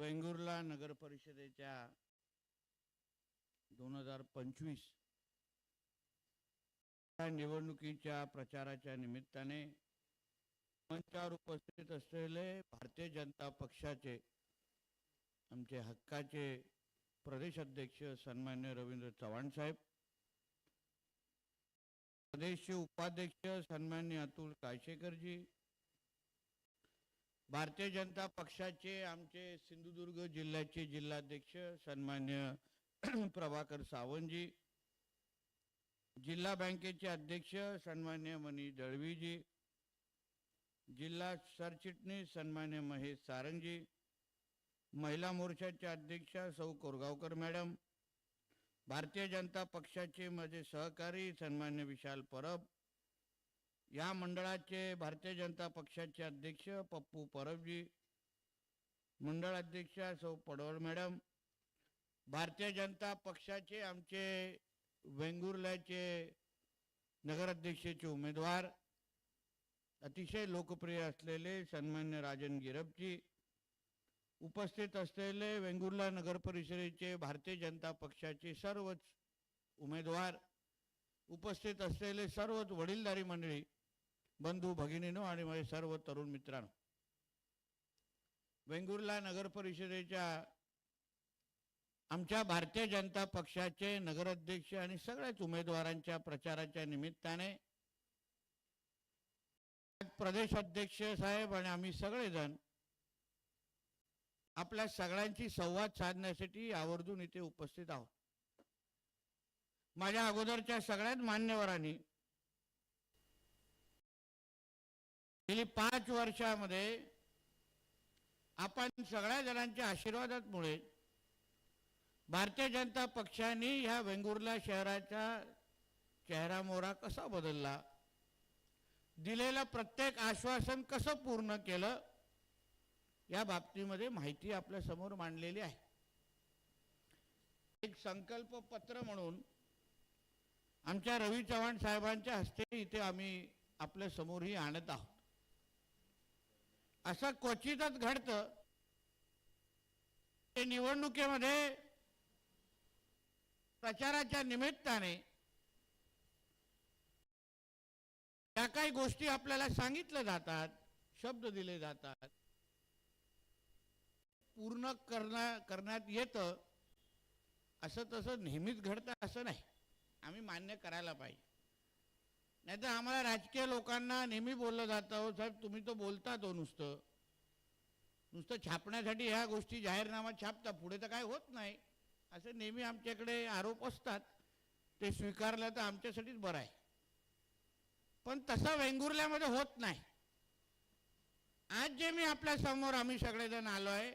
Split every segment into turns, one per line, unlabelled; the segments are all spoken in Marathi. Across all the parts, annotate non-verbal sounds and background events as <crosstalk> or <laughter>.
वेंगुर्ला नगर परिषदेच्या दोन हजार पंचवीस या निवडणुकीच्या प्रचाराच्या निमित्ताने मंचावर उपस्थित असलेले भारतीय जनता पक्षाचे आमचे हक्काचे प्रदेश अध्यक्ष सन्मान्य रवींद्र चव्हाण साहेब प्रदेशचे उपाध्यक्ष सन्मान्य अतुल कायशेकरजी भारतीय जनता पक्षाचे आमचे सिंधुदुर्ग जिल्ह्याचे जिल्हाध्यक्ष सन्मान्य <clears throat> प्रभाकर सावंतजी जिल्हा बँकेचे अध्यक्ष सन्मान्य मनी दळवीजी जिल्हा सरचिटणीस सन्मान्य महेश सारंगजी महिला मोर्चाचे अध्यक्ष सौ कोरगावकर मॅडम भारतीय जनता पक्षाचे माझे सहकारी सन्मान्य विशाल परब या मंडळाचे भारतीय जनता पक्षाचे अध्यक्ष पप्पू परबजी मंडळ अध्यक्षा सौ पडवळ मॅडम भारतीय जनता पक्षाचे आमचे वेंगुर्ल्याचे नगराध्यक्षाचे उमेदवार अतिशय लोकप्रिय असलेले सन्मान्य राजन गिरपजी उपस्थित असलेले वेंगुर्ला नगर परिषदेचे भारतीय जनता पक्षाचे सर्वच उमेदवार उपस्थित असलेले सर्वच वडीलधारी मंडळी बंधू भगिनीनो आणि माझे सर्व तरुण मित्रांनो वेंगुर्ला नगर परिषदेच्या आमच्या भारतीय जनता पक्षाचे नगराध्यक्ष आणि सगळ्याच उमेदवारांच्या प्रचाराच्या निमित्ताने प्रदेश अध्यक्ष साहेब आणि आम्ही सगळेजण आपल्या सगळ्यांची संवाद साधण्यासाठी आवर्जून इथे उपस्थित आहोत. माझ्या अगोदरच्या सगळ्याच मान्यवरांनी गेली पाच वर्षामध्ये आपण सगळ्या जणांच्या आशीर्वादामुळे भारतीय जनता पक्षाने ह्या वेंगुर्ला शहराचा चेहरा मोहरा कसा बदलला? दिलेलं प्रत्येक आश्वासन कसं पूर्ण केलं? या बाबतीमध्ये माहिती आपल्यासमोर मांडलेली आहे. एक संकल्प पत्र म्हणून आमच्या रवी चव्हाण साहेबांच्या हस्ते इथे आम्ही आपल्या समोरही आणत आहोत. असं क्वचितच घडतं. ते निवडणुकीमध्ये प्रचाराच्या निमित्ताने ज्या काही गोष्टी आपल्याला सांगितल्या जातात शब्द दिले जातात पूर्ण करण्या करण्यात येतं असं तसं नेहमीच घडतं असं नाही. आम्ही मान्य करायला पाहिजे. नाही तर आम्हाला राजकीय लोकांना नेहमी बोललं जातं हो साहेब तुम्ही तो बोलता तो नुसतं. नुसतं छापण्यासाठी ह्या गोष्टी जाहीरनामा छापता पुढे तर काय होत नाही. असे नेहमी आमच्याकडे आरोप असतात. ते स्वीकारलं तर आमच्यासाठीच बरं आहे. पण तसा वेंगुर्ल्यामध्ये होत नाही. आज जे मी आपल्यासमोर आम्ही सगळेजण आलो आहे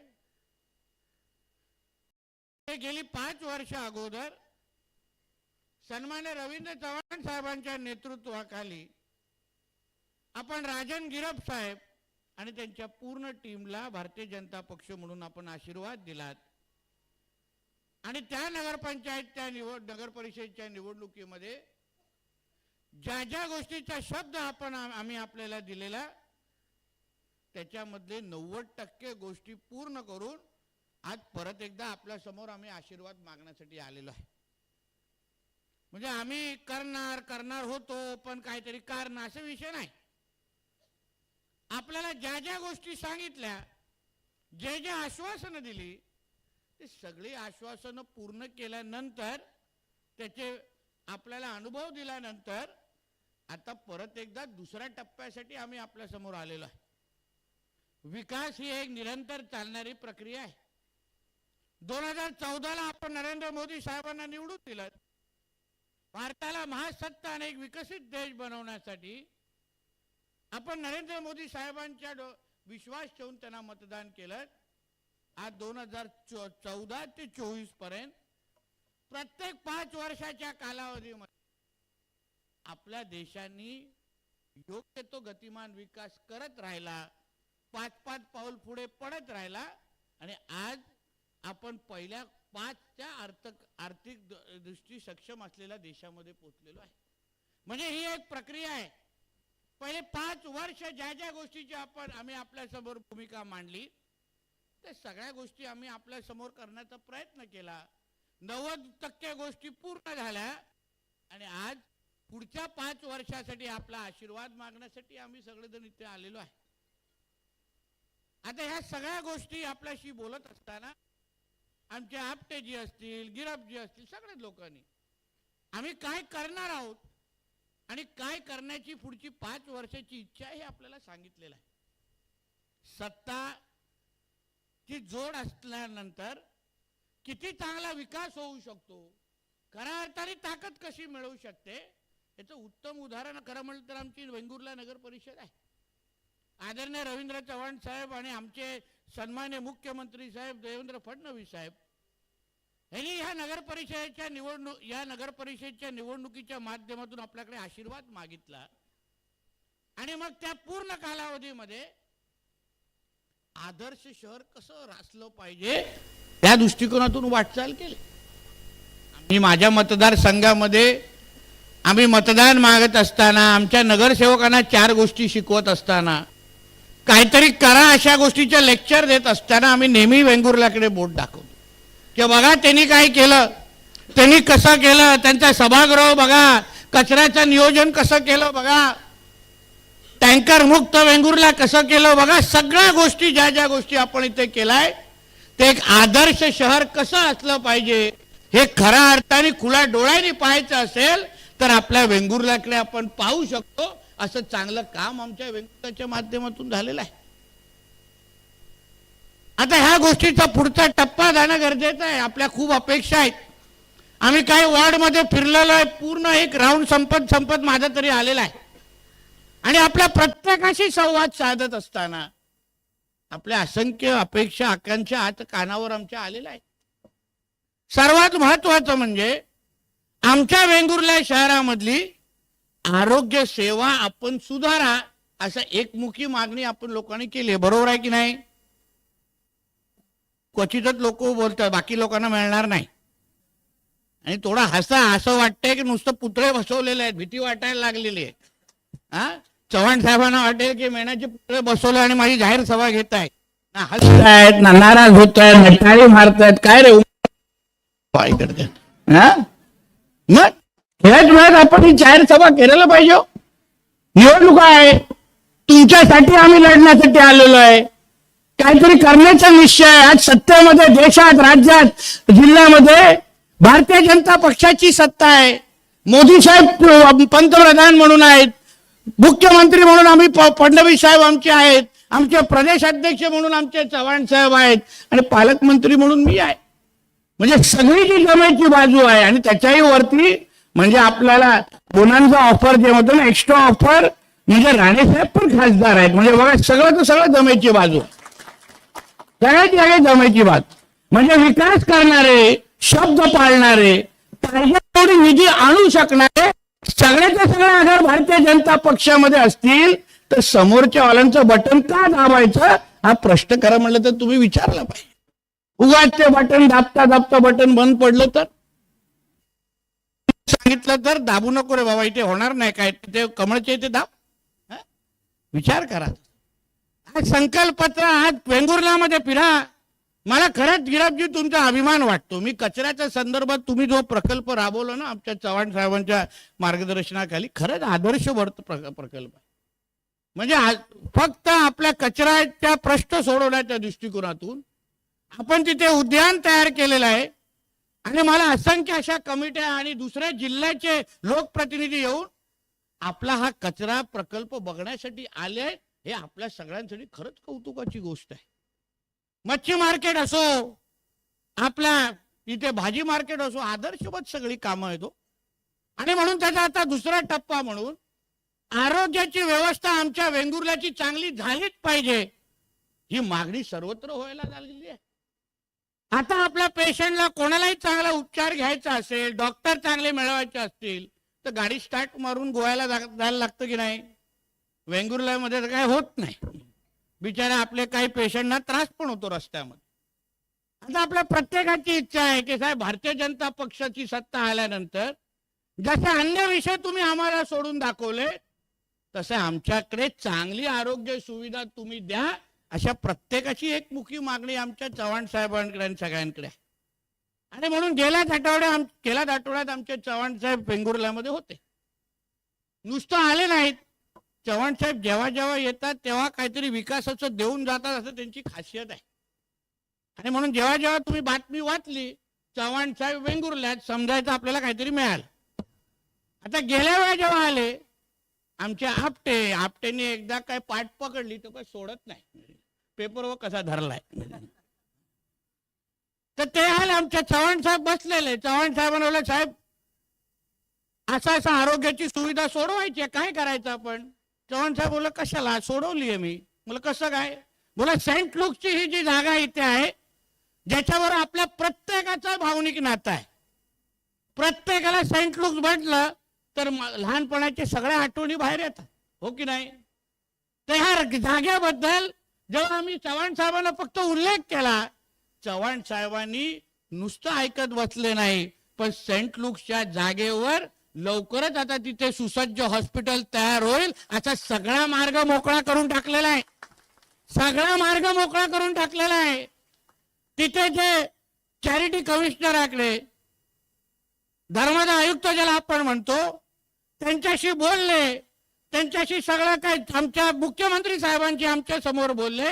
ते गेली पाच वर्ष अगोदर सन्मान्य रवींद्र चव्हाण साहेबांच्या नेतृत्वाखाली आपण राजन गिरप साहेब आणि त्यांच्या पूर्ण टीमला भारतीय जनता पक्ष म्हणून आपण आशीर्वाद दिलात. आणि त्या नगरपंचायतच्या निवड नगरपरिषदेच्या निवडणुकीमध्ये ज्या ज्या गोष्टीचा शब्द आपण आम्ही आपल्याला दिलेला त्याच्यामधले नव्वद टक्के गोष्टी पूर्ण करून आज परत एकदा आपल्यासमोर आम्ही आशीर्वाद मागण्यासाठी आलेलो आहे. म्हणजे आम्ही करणार करणार होतो पण काहीतरी कारण असा विषय नाही. आपल्याला ज्या ज्या गोष्टी सांगितल्या जे जे आश्वासनं दिली ते सगळी आश्वासनं पूर्ण केल्यानंतर त्याचे आपल्याला अनुभव दिल्यानंतर आता परत एकदा दुसऱ्या टप्प्यासाठी आम्ही आपल्यासमोर आलेलो आहे. विकास ही एक निरंतर चालणारी प्रक्रिया आहे. दोन हजार चौदाला आपण नरेंद्र मोदी साहेबांना निवडून दिलं. भारताला महासत्ता आणि एक विकसित देश बनवण्यासाठी आपण नरेंद्र मोदी साहेबांच्या डो- विश्वास ठेवून त्यांना मतदान केलं. आज दोन हजार चौदा ते चोवीसपर्यंत प्रत्येक पाच वर्षाच्या कालावधीमध्ये आपल्या देशांनी योग्य तो गतिमान विकास करत राहिला. पाच पाच पाऊल पुढे पडत राहिला. आणि आज आपण पहिल्या पाचच्या अर्थ आर्थिक दृष्टी सक्षम असलेल्या देशामध्ये पोहोचलेलो आहे. म्हणजे ही एक प्रक्रिया आहे. पहिले पाच वर्ष ज्या ज्या गोष्टीची आपण आम्ही आपल्यासमोर भूमिका मांडली त्या सगळ्या गोष्टी आम्ही आपल्यासमोर करण्याचा प्रयत्न केला. नव्वद टक्के गोष्टी पूर्ण झाल्या आणि आज पुढच्या पाच वर्षासाठी आपला आशीर्वाद मागण्यासाठी आम्ही सगळेजण इथे आलेलो आहे. आता ह्या सगळ्या गोष्टी आपल्याशी बोलत असताना आमचे आपटे जी असतील गिरप जी असतील सगळ्याच लोकांनी. आम्ही काय करणार आहोत आणि काय करण्याची पुढची पाच वर्षाची इच्छा हे आपल्याला सांगितलेलं आहे. सत्ता ची जोड असल्यानंतर किती चांगला विकास होऊ शकतो खऱ्या अर्थाने ताकद कशी मिळवू शकते याचं उत्तम उदाहरण खरं म्हटलं तर आमची वेंगुर्ला नगर परिषद आहे. आदरणीय रवींद्र चव्हाण साहेब आणि आमचे सन्मान्य मुख्यमंत्री साहेब देवेंद्र फडणवीस साहेब यांनी ह्या नगर परिषदेच्या निवडणूक या नगर परिषदेच्या निवडणुकीच्या माध्यमातून आपल्याकडे आशीर्वाद मागितला. आणि मग त्या पूर्ण कालावधीमध्ये आदर्श शहर कसं रासलं पाहिजे त्या दृष्टिकोनातून वाटचाल केली. आम्ही माझ्या मतदारसंघामध्ये आम्ही मतदान मागत असताना आमच्या नगरसेवकांना चार गोष्टी शिकवत असताना काहीतरी करा अशा गोष्टीचे लेक्चर देत असताना आम्ही नेहमी वेंगुर्ल्याकडे बोट दाखवतो. की बघा त्यांनी काय केलं? त्यांनी कसं केलं? त्यांचा सभागृह बघा. कचऱ्याचं नियोजन कसं केलं बघा? टँकर मुक्त वेंगुर्ला कसं केलं बघा? सगळ्या गोष्टी ज्या ज्या गोष्टी आपण इथे केलाय ते एक आदर्श शहर कसं असलं पाहिजे? हे खऱ्या अर्थाने खुल्या डोळ्याने पाहायचं असेल तर आपल्या वेंगुर्ल्याकडे आपण पाहू शकतो. असं चांगलं काम आमच्या व्यंकटाच्या माध्यमातून झालेलं आहे. आता ह्या गोष्टीचा पुढचा टप्पा जाणं गरजेचं आहे. आपल्या खूप अपेक्षा आहेत. आम्ही काही वॉर्डमध्ये फिरलेलो आहे पूर्ण एक राऊंड संपत संपत माझा तरी आलेला आहे. आणि आपल्या प्रत्येकाशी संवाद साधत असताना आपल्या असंख्य अपेक्षा आकांक्षा आत कानावर आमच्या आलेल्या आहेत. सर्वात महत्वाचं म्हणजे आमच्या वेंगुर्ला शहरामधली आरोग्य सेवा आपण सुधारा अशा एकमुखी मागणी आपण लोकांनी केली आहे. बरोबर आहे की नाही? क्वचितच लोक बोलतात बाकी लोकांना मिळणार नाही. आणि थोडा हसा असं वाटतंय की नुसतं पुतळे बसवलेले आहेत भीती वाटायला लागलेली आहे. हा? चव्हाण साहेबांना वाटेल की मेणाचे पुतळे बसवले आणि माझी जाहीर सभा घेत आहेत. ना हसतायत ना नाराज होत आहेत ना टाळी मारतायत काय रे? पाय करतात हा? मग? खेळत वेळात आपण ही जाहीर सभा करायला पाहिजे. निवडणुका आहे. तुमच्यासाठी आम्ही लढण्यासाठी आलेलो आहे. काहीतरी करण्याचा निश्चय आहे. आज सत्तेमध्ये देशात राज्यात जिल्ह्यामध्ये भारतीय जनता पक्षाची सत्ता आहे. मोदी साहेब पंतप्रधान म्हणून आहेत. मुख्यमंत्री म्हणून आम्ही फडणवीस साहेब आमचे आहेत. आमचे प्रदेश अध्यक्ष म्हणून आमचे चव्हाण साहेब आहेत. आणि पालकमंत्री म्हणून मी आहे. म्हणजे सगळी जी जमेची बाजू आहे आणि त्याच्याही वरती म्हणजे आपल्याला बोनांचा ऑफर जे म्हणतो ना एक्स्ट्रा ऑफर म्हणजे राणेसाहेब पण खासदार आहेत. म्हणजे बघा सगळं तर सगळं जमेची बाजू. सगळ्यात सगळे जमेची बात म्हणजे विकास करणारे शब्द पाळणारे पाहिजे तेवढी निधी आणू शकणारे सगळ्याच्या सगळ्या अगर भारतीय जनता पक्षामध्ये असतील तर समोरच्या वाल्यांचं बटन का दाबायचं हा प्रश्न करा म्हणलं तर तुम्ही विचारला पाहिजे. उगाच ते बटन दाबता दाबता बटन बंद पडलं तर? सांगितलं तर दाबू नको रे बाबा इथे होणार नाही काय? ते कमळचे इथे दाब. विचार करा. आज संकल्पत्र आज वेंगुर्ल्यामध्ये फिरा. मला खरंच गिराबजी तुमचा अभिमान वाटतो. मी कचऱ्याच्या संदर्भात तुम्ही जो प्रकल्प राबवला ना आमच्या चव्हाण साहेबांच्या मार्गदर्शनाखाली खरंच आदर्श वर्त प्रक- प्रकल्प म्हणजे फक्त आपल्या कचऱ्याच्या प्रश्न सोडवण्याच्या दृष्टिकोनातून आपण तिथे उद्यान तयार केलेलं आहे. आणि मला असंख्य अशा कमिट्या आणि दुसऱ्या जिल्ह्याचे लोकप्रतिनिधी येऊन आपला हा कचरा प्रकल्प बघण्यासाठी आले हे आपल्या सगळ्यांसाठी खरंच कौतुकाची गोष्ट आहे. मच्छी मार्केट असो आपल्या इथे भाजी मार्केट असो आदर्शवत सगळी कामं येतो हो. आणि म्हणून त्याचा आता दुसरा टप्पा म्हणून आरोग्याची व्यवस्था आमच्या वेंगुर्ल्याची चांगली झालीच पाहिजे ही मागणी सर्वत्र व्हायला लागलेली आहे. आता आपल्या पेशंटला कोणालाही चांगला उपचार घ्यायचा असेल डॉक्टर चांगले मिळवायचे असतील तर गाडी स्टार्ट मारून गोव्याला जायला लागतं की नाही? वेंगुर्ल्यामध्ये तर काय होत नाही. बिचारा आपले काही पेशंटना त्रास पण होतो रस्त्यामध्ये. आता आपल्या प्रत्येकाची इच्छा आहे की साहेब भारतीय जनता पक्षाची सत्ता आल्यानंतर जसे अन्य विषय तुम्ही आम्हाला सोडून दाखवले तसे आमच्याकडे चांगली आरोग्य सुविधा तुम्ही द्या अशा प्रत्येकाची एक मुखी मागणी आमच्या चव्हाण साहेबांकडे आणि सगळ्यांकडे आहे. आणि म्हणून गेल्याच आठवड्या आम गेल्याच आठवड्यात आमचे चव्हाण साहेब वेंगुर्ल्यामध्ये होते. नुसतं आले नाहीत. चव्हाण साहेब जेव्हा जेव्हा येतात तेव्हा काहीतरी विकासाचं देऊन जातात असं त्यांची खासियत आहे. आणि म्हणून जेव्हा जेव्हा तुम्ही बातमी वाचली चव्हाण साहेब वेंगुर्ल्यात समजायचं आपल्याला काहीतरी मिळालं. आता गेल्या वेळा जेव्हा आले आमचे आपटे आपटेने एकदा काय पाठ पकडली तर काय सोडत नाही. पेपरवर कसा धरलाय? तर ते आले आमच्या चव्हाण साहेब बसलेले. चव्हाण साहेबांना बोलले साहेब असा असा आरोग्याची सुविधा सोडवायची आहे, काय करायचं आपण? चव्हाण साहेब बोलले कशाला? सोडवली आहे मी. मला कसं काय? बोला सेंट लुकची ही जी जागा इथे आहे ज्याच्यावर आपल्या प्रत्येकाचा भावनिक नातं आहे. प्रत्येकाला सेंट लुक म्हटलं तर लहानपणाच्या सगळ्या आठवणी बाहेर येतात. हो की नाही? तर ह्या जागेबद्दल जेव्हा आम्ही चव्हाण साहेबांना फक्त उल्लेख केला चव्हाण साहेबांनी नुसतं ऐकत बसले नाही पण सेंट लुक्सच्या जागेवर लवकरच आता तिथे सुसज्ज हॉस्पिटल तयार होईल असा सगळा मार्ग मोकळा करून टाकलेला आहे. सगळा मार्ग मोकळा करून टाकलेला आहे. तिथे जे चॅरिटी कमिशनराकडे धर्माचा आयुक्त ज्याला आपण म्हणतो त्यांच्याशी बोलले त्यांच्याशी सगळं काय आमच्या मुख्यमंत्री साहेबांची आमच्यासमोर बोलले.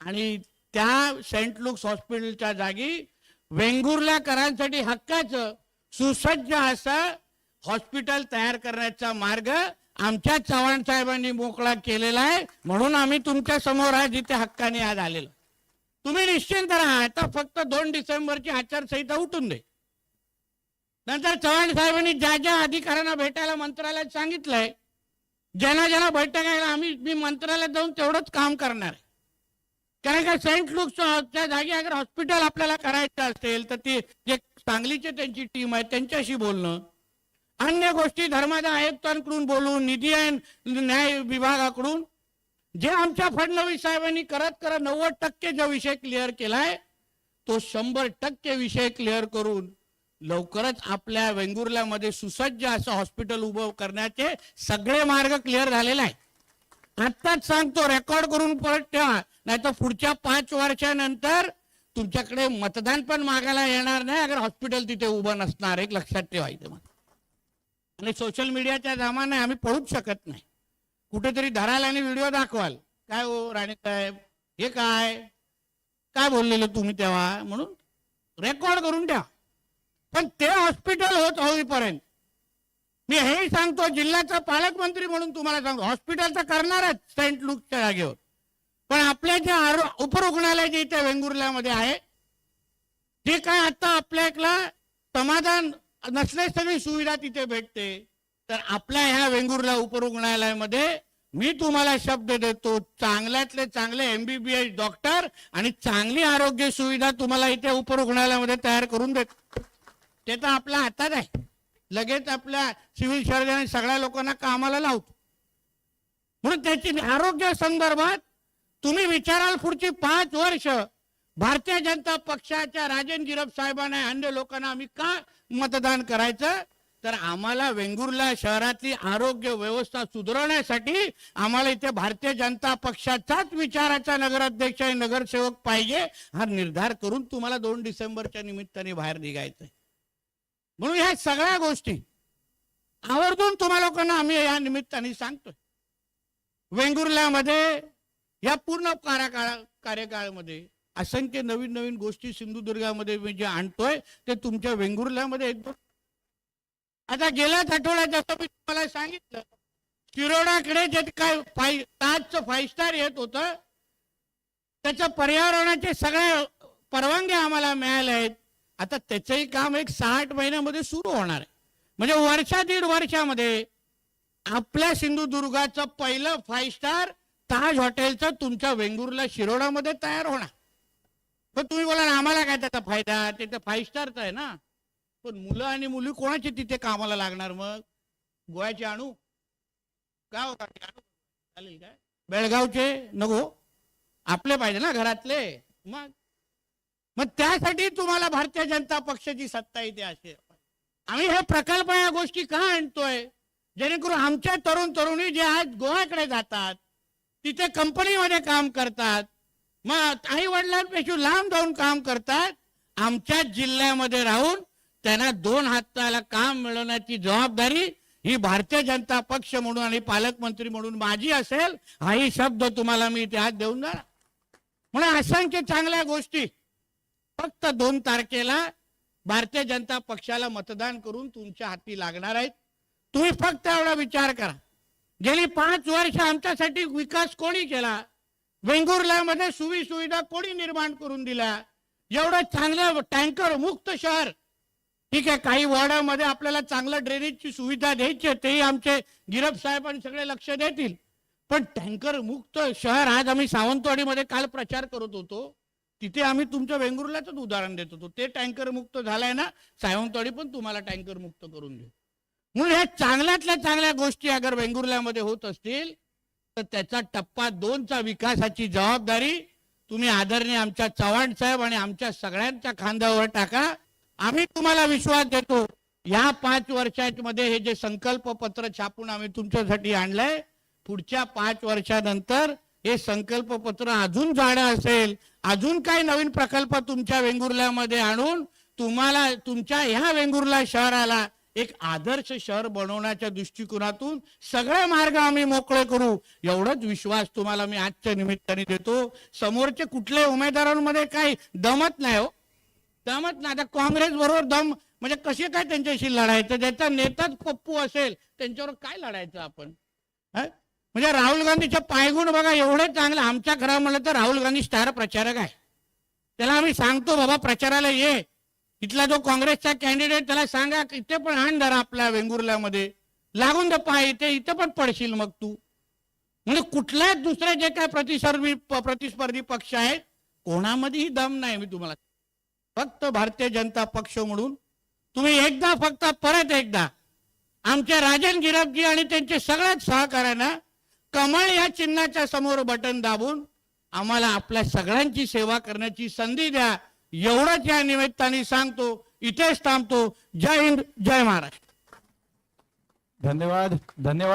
आणि त्या सेंट लुक्स हॉस्पिटलच्या जागी वेंगुर्ल्याकरांसाठी हक्काचं सुसज्ज असं हॉस्पिटल तयार करण्याचा मार्ग आमच्या चव्हाण साहेबांनी मोकळा केलेला आहे. म्हणून आम्ही तुमच्यासमोर आहे जिथे हक्काने आज आलेलो. तुम्ही निश्चिंत राहा. आता फक्त दोन डिसेंबरची आचारसंहिता उठून दे. नंतर चव्हाण साहेबांनी ज्या ज्या अधिकाऱ्यांना भेटायला मंत्रालयात सांगितलंय ज्यांना ज्यांना बैठकायला आम्ही मी मंत्रालयात जाऊन तेवढंच काम करणार आहे. कारण का सेंट लुक्सच्या जागी अगर हॉस्पिटल आपल्याला करायचं असेल तर ती जे सांगलीची त्यांची टीम आहे त्यांच्याशी बोलणं. अन्य गोष्टी धर्माच्या आयुक्तांकडून बोलून निधी आणि न्याय विभागाकडून. जे आमच्या फडणवीस साहेबांनी करत करत नव्वद टक्के जो विषय क्लिअर केलाय तो शंभर टक्के विषय क्लिअर करून लवकरच आपल्या वेंगुर्ल्यामध्ये सुसज्ज असं हॉस्पिटल उभं करण्याचे सगळे मार्ग क्लिअर झालेले आहेत. आत्ताच सांगतो रेकॉर्ड करून परत ठेवा. नाही तर पुढच्या पाच वर्षानंतर तुमच्याकडे मतदान पण मागायला येणार नाही अगर हॉस्पिटल तिथे उभं नसणार एक लक्षात ठेवायचं मग. आणि सोशल मीडियाच्या जमाने आम्ही पळूच शकत नाही. कुठेतरी धराल आणि व्हिडिओ दाखवाल. काय हो राणे साहेब? हे काय? काय बोललेलं तुम्ही तेव्हा? म्हणून रेकॉर्ड करून ठेवा. पण ते हॉस्पिटल होत होईपर्यंत. मी हे सांगतो जिल्ह्याचा पालकमंत्री म्हणून तुम्हाला सांगतो हॉस्पिटल तर करणारच सेंट लुकच्या जागेवर. पण आपल्या जे आरो उपरुग्णालय जे इथे वेंगुर्ल्यामध्ये आहे ते काय आता आपल्याला समाधान नसले सगळी सुविधा तिथे भेटते तर आपल्या ह्या वेंगुर्ला उपरुग्णालयामध्ये मी तुम्हाला शब्द देतो चांगल्यातले चांगले एमबीबीएस डॉक्टर आणि चांगली आरोग्य सुविधा तुम्हाला इथे उपरुग्णालयामध्ये तयार करून देतो. ते तर आपल्या हातात आहे. लगेच आपल्या सिव्हिल सर्जन सगळ्या लोकांना कामाला लावतो. म्हणून त्याची आरोग्य संदर्भात तुम्ही विचाराल पुढची पाच वर्ष भारतीय जनता पक्षाच्या राजन जिरप साहेबांना अन्य लोकांना आम्ही का मतदान करायचं? तर आम्हाला वेंगुर्ला शहरातली आरोग्य व्यवस्था सुधारण्यासाठी आम्हाला इथे भारतीय जनता पक्षाचाच विचाराचा नगराध्यक्ष आणि नगरसेवक पाहिजे हा निर्धार करून तुम्हाला दोन डिसेंबरच्या निमित्ताने बाहेर निघायचंय. म्हणून ह्या सगळ्या गोष्टी आवर्जून तुम्हा लोकांना आम्ही या निमित्ताने सांगतोय. वेंगुर्ल्यामध्ये या पूर्ण कार्यकाळा कार्यकाळामध्ये असंख्य नवीन नवीन गोष्टी सिंधुदुर्गामध्ये मी जे आणतोय ते तुमच्या वेंगुर्ल्यामध्ये एक दोन आता गेल्याच आठवड्यात जसं मी तुम्हाला सांगितलं शिरोडाकडे जे काय फाय ताजचं फाईव्ह स्टार येत होतं त्याच्या पर्यावरणाचे सगळ्या परवानग्या आम्हाला मिळाल्या आहेत. आता त्याचंही काम एक सहा आठ महिन्यामध्ये सुरू होणार आहे. म्हणजे वर्षा दीड वर्षामध्ये आपल्या सिंधुदुर्गाचं पहिलं फाईव्ह स्टार ताज हॉटेलचं तुमच्या वेंगुर्ला शिरोडामध्ये तयार होणार. पण तुम्ही बोला आम्हाला काय त्याचा फायदा? ते तर फाईव्ह स्टारचं आहे ना. पण मुलं आणि मुली कोणाचे तिथे कामाला लागणार मग? गोव्याचे आणू? का होता चालेल काय? बेळगावचे? नको. आपले पाहिजे ना घरातले. मग? मग त्यासाठी तुम्हाला भारतीय जनता पक्षाची सत्ता येते असेल आम्ही हे प्रकल्प या गोष्टी का आणतोय? जेणेकरून आमच्या तरुण तरुणी जे आज गोव्याकडे जातात तिथे कंपनीमध्ये काम करतात मग आई वडिलांपेक्षा लांब जाऊन काम करतात आमच्या जिल्ह्यामध्ये राहून त्यांना दोन हाताला काम मिळवण्याची जबाबदारी ही भारतीय जनता पक्ष म्हणून आणि पालकमंत्री म्हणून माझी असेल हाही शब्द तुम्हाला मी इतिहास हात देऊन जाणार. म्हणून असंख्य चांगल्या गोष्टी फक्त दोन तारखेला भारतीय जनता पक्षाला मतदान करून तुमच्या हाती लागणार आहेत. तुम्ही फक्त एवढा विचार करा. गेली पाच वर्ष आमच्यासाठी विकास कोणी केला? वेंगुर्ल्यामध्ये सुविधा सुविधा कोणी निर्माण करून दिल्या? एवढं चांगलं टँकर मुक्त शहर. ठीक आहे काही वॉर्डामध्ये आपल्याला चांगलं ड्रेनेजची सुविधा द्यायची आहे, तेही आमचे गिरप साहेब आणि सगळे लक्ष देतील. पण टँकर मुक्त शहर आज आम्ही सावंतवाडीमध्ये काल प्रचार करत होतो. तिथे आम्ही तुमच्या वेंगुर्ल्याच उदाहरण देत होतो. ते टँकर मुक्त झालंय ना सायंतवाडी पण तुम्हाला टँकर मुक्त करून देऊ. म्हणून ह्या चांगल्यातल्या चांगल्या गोष्टी अगर वेंगुर्ल्यामध्ये होत असतील तर त्याचा टप्पा दोनचा विकासाची जबाबदारी तुम्ही आदरणीय आमच्या चव्हाण साहेब आणि आमच्या सगळ्यांच्या खांद्यावर टाका. आम्ही तुम्हाला विश्वास देतो या पाच वर्षांमध्ये हे जे संकल्प पत्र छापून आम्ही तुमच्यासाठी आणलंय पुढच्या पाच वर्षानंतर हे संकल्प पत्र अजून जाणं असेल अजून काही नवीन प्रकल्प तुमच्या वेंगुर्ल्यामध्ये आणून तुम्हाला तुमच्या ह्या वेंगुर्ला शहराला एक आदर्श शहर बनवण्याच्या दृष्टिकोनातून सगळे मार्ग आम्ही मोकळे करू. एवढाच विश्वास तुम्हाला मी आजच्या निमित्ताने देतो. समोरचे कुठले उमेदवारांमध्ये काही दमत नाही हो. दमत नाही. आता काँग्रेस बरोबर दम म्हणजे कसे काय त्यांच्याशी लढायचं? ज्याचा नेताच पप्पू असेल त्यांच्यावर काय लढायचं आपण? म्हणजे राहुल गांधीचं पायगुण बघा एवढं चांगलं. आमच्या घरा म्हणलं तर राहुल गांधी स्टार प्रचारक आहे. त्याला आम्ही सांगतो बाबा प्रचाराला ये. इथला जो काँग्रेसचा कॅन्डिडेट त्याला सांगा इथे पण आण धरा आपल्या वेंगुर्ल्यामध्ये. लागून दे पाय इथे इथं पण पडशील मग तू. म्हणजे कुठल्याच दुसरे जे काय प्रतिस्पर्धी प्रतिस्पर्धी पक्ष आहेत कोणामध्येही दम नाही मी तुम्हाला फक्त भारतीय जनता पक्ष म्हणून. तुम्ही एकदा फक्त परत एकदा आमच्या राजन गिरपजी आणि त्यांचे सगळ्याच सहकाऱ्यांना कमळ या चिन्हाच्या समोर बटन दाबून आम्हाला आपल्या सगळ्यांची सेवा करण्याची संधी द्या. एवढंच या निमित्ताने सांगतो इथेच थांबतो. जय हिंद जय महाराष्ट्र.
धन्यवाद धन्यवाद.